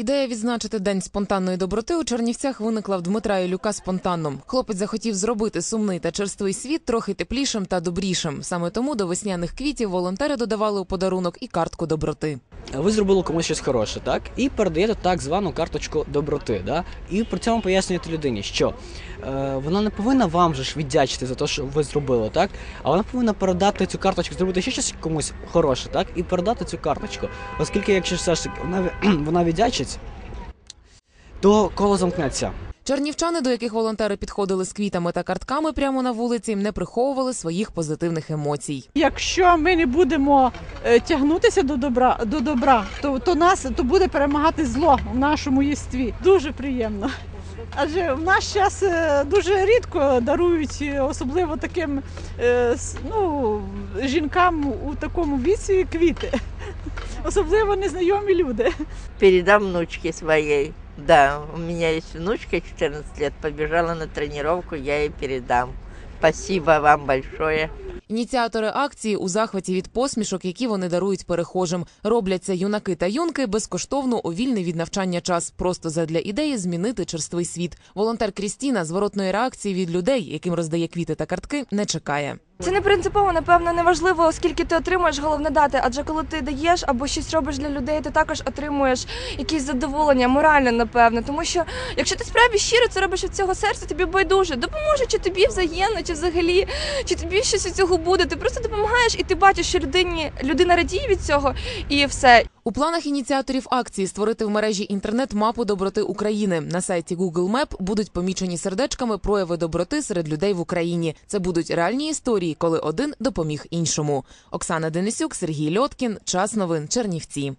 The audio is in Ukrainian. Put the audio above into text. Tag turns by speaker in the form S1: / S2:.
S1: Ідея відзначити день спонтанної доброти у Чернівцях виникла в Дмитра Ілюка спонтанно. Хлопець захотів зробити сумний та черствий світ трохи теплішим та добрішим. Саме тому до весняних квітів волонтери додавали у подарунок і картку доброти.
S2: Ви зробили комусь щось хороше, так? І передаєте так звану карточку доброти. Да? І при цьому пояснюєте людині, що е, вона не повинна вам же ж віддячити за те, що ви зробили, так? А вона повинна передати цю карточку, зробити ще щось комусь хороше, так? І передати цю карточку. Оскільки, якщо все ж таки вона, вона віддячить, то коло замкнеться.
S1: Чернівчани, до яких волонтери підходили з квітами та картками прямо на вулиці, не приховували своїх позитивних емоцій.
S3: Якщо ми не будемо тягнутися до добра, до добра, то, то нас то буде перемагати зло в нашому єстві. Дуже приємно. Адже в наш час е, дуже рідко дарують, е, особливо таким е, ну, жінкам у такому віці квіти. Особливо незнайомі люди.
S4: передам внучке своей. Да, у меня есть внучка 14 лет, побежала на тренировку, я ей передам. Спасибо вам большое.
S1: Ініціатори акції у захваті від посмішок, які вони дарують перехожим. робляться юнаки та юнки безкоштовно у вільний від навчання час, просто задля ідеї змінити черствий світ. Волонтер Крістіна зворотної реакції від людей, яким роздає квіти та картки, не чекає.
S5: Це не принципово, напевно, не важливо, скільки ти отримуєш, головне дати. Адже коли ти даєш або щось робиш для людей, ти також отримуєш якісь задоволення, моральне, напевно. Тому що якщо ти справді щиро це робиш від цього серця, тобі байдуже, допоможе чи тобі взаємно, чи взагалі, чи тобі щось від цього буде. Ти просто допомагаєш, і ти бачиш, що людині людина радіє від цього, і все.
S1: У планах ініціаторів акції створити в мережі інтернет-мапу доброти України. На сайті Google Map будуть помічені сердечками прояви доброти серед людей в Україні. Це будуть реальні історії, коли один допоміг іншому. Оксана Денисюк, Сергій Льоткін. Час новин Чернівці.